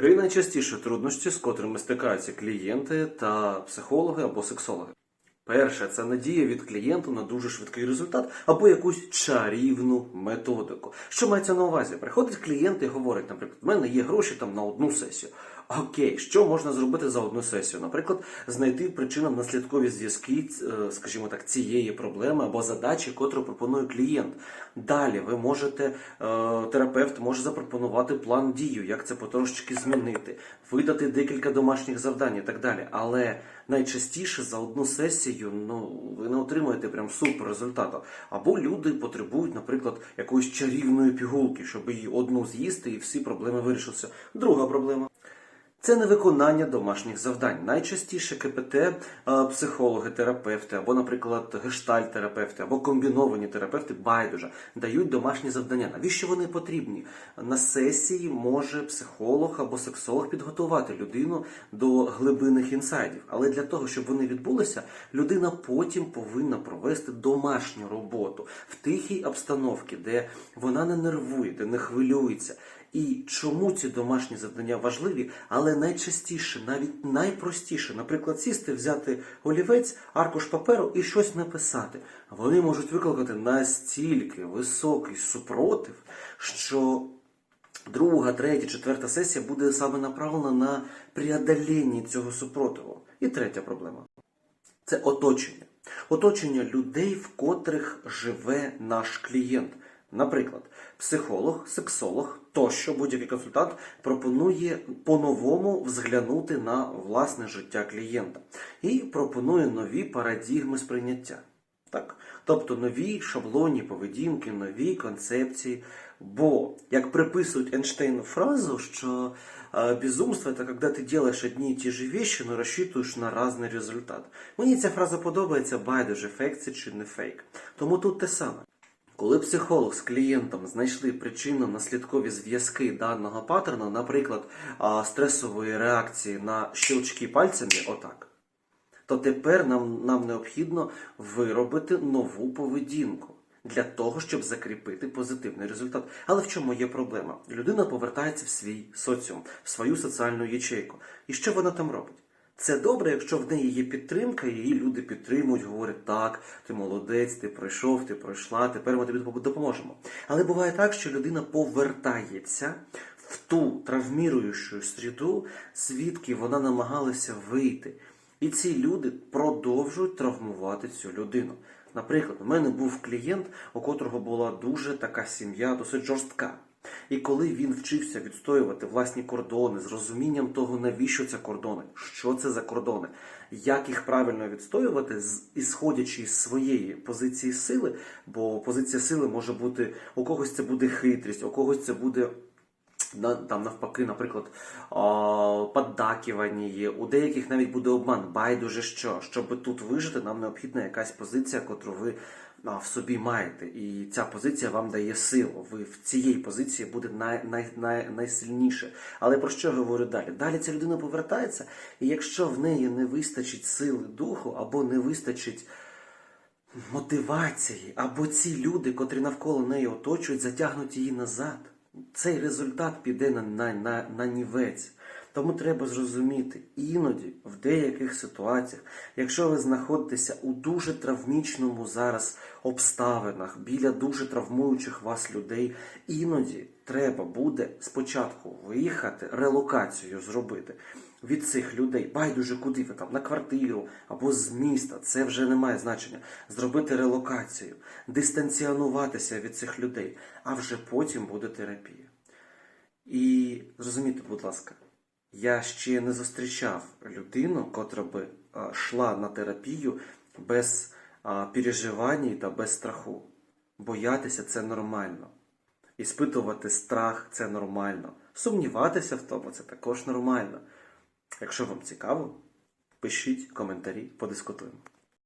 Три найчастіші труднощі, з котрими стикаються клієнти та психологи або сексологи. Перше це надія від клієнту на дуже швидкий результат або якусь чарівну методику. Що мається на увазі? Приходить клієнт і говорить, наприклад, в мене є гроші там на одну сесію. Окей, що можна зробити за одну сесію? Наприклад, знайти причинно-наслідкові зв'язки, е, скажімо так, цієї проблеми або задачі, котру пропонує клієнт. Далі ви можете, е, терапевт може запропонувати план дію, як це потрошечки змінити, видати декілька домашніх завдань і так далі. Але найчастіше за одну сесію ну, ви не отримуєте прям супер результату. Або люди потребують, наприклад, якоїсь чарівної пігулки, щоб її одну з'їсти і всі проблеми вирішилися. Друга проблема. Це невиконання домашніх завдань. Найчастіше КПТ, е, психологи, терапевти, або, наприклад, гештальт-терапевти, або комбіновані терапевти байдуже дають домашні завдання. Навіщо вони потрібні? На сесії може психолог або сексолог підготувати людину до глибинних інсайдів. Але для того, щоб вони відбулися, людина потім повинна провести домашню роботу в тихій обстановці, де вона не нервує, де не хвилюється. І чому ці домашні завдання важливі, але найчастіше, навіть найпростіше, наприклад, сісти, взяти олівець, аркуш паперу і щось написати. Вони можуть викликати настільки високий супротив, що друга, третя, четверта сесія буде саме направлена на преодоління цього супротиву. І третя проблема це оточення. Оточення людей, в котрих живе наш клієнт. Наприклад, психолог, сексолог тощо будь-який консультант пропонує по-новому взглянути на власне життя клієнта і пропонує нові парадігми сприйняття. Так? Тобто нові шаблонні поведінки, нові концепції. Бо, як приписують Ейнштейну фразу, що е, безумство це коли ти робиш одні і ті ж вещи, но розчитуєш на різний результат. Мені ця фраза подобається, байдуже, фейк це чи не фейк. Тому тут те саме. Коли психолог з клієнтом знайшли причинно-наслідкові зв'язки даного паттерну, наприклад, стресової реакції на щелчки пальцями, отак, то тепер нам, нам необхідно виробити нову поведінку для того, щоб закріпити позитивний результат. Але в чому є проблема? Людина повертається в свій соціум, в свою соціальну ячейку. І що вона там робить? Це добре, якщо в неї є підтримка, її люди підтримують, говорять, так, ти молодець, ти пройшов, ти пройшла, тепер ми тобі допоможемо. Але буває так, що людина повертається в ту травміруючу среду, звідки вона намагалася вийти. І ці люди продовжують травмувати цю людину. Наприклад, у мене був клієнт, у котрого була дуже така сім'я, досить жорстка. І коли він вчився відстоювати власні кордони з розумінням того, навіщо це кордони, що це за кордони, як їх правильно відстоювати, ісходячи з своєї позиції сили, бо позиція сили може бути у когось це буде хитрість, у когось це буде там навпаки, наприклад, є. У деяких навіть буде обман. Байдуже що. Щоб тут вижити, нам необхідна якась позиція, котру ви в собі маєте. І ця позиція вам дає силу. Ви в цієї позиції буде най, най, най, найсильніше. Але про що я говорю далі? Далі ця людина повертається, і якщо в неї не вистачить сили духу або не вистачить мотивації, або ці люди, котрі навколо неї оточують, затягнуть її назад. Цей результат піде на, на, на, на нівець. Тому треба зрозуміти, іноді в деяких ситуаціях, якщо ви знаходитеся у дуже травмічному зараз обставинах, біля дуже травмуючих вас людей, іноді треба буде спочатку виїхати, релокацію зробити від цих людей, байдуже куди ви там, на квартиру або з міста, це вже не має значення. Зробити релокацію, дистанціонуватися від цих людей, а вже потім буде терапія. І зрозумійте, будь ласка, я ще не зустрічав людину, котра би йшла на терапію без переживань та без страху. Боятися це нормально. Іспитувати страх це нормально. Сумніватися в тому це також нормально. Якщо вам цікаво, пишіть коментарі, подискутуємо.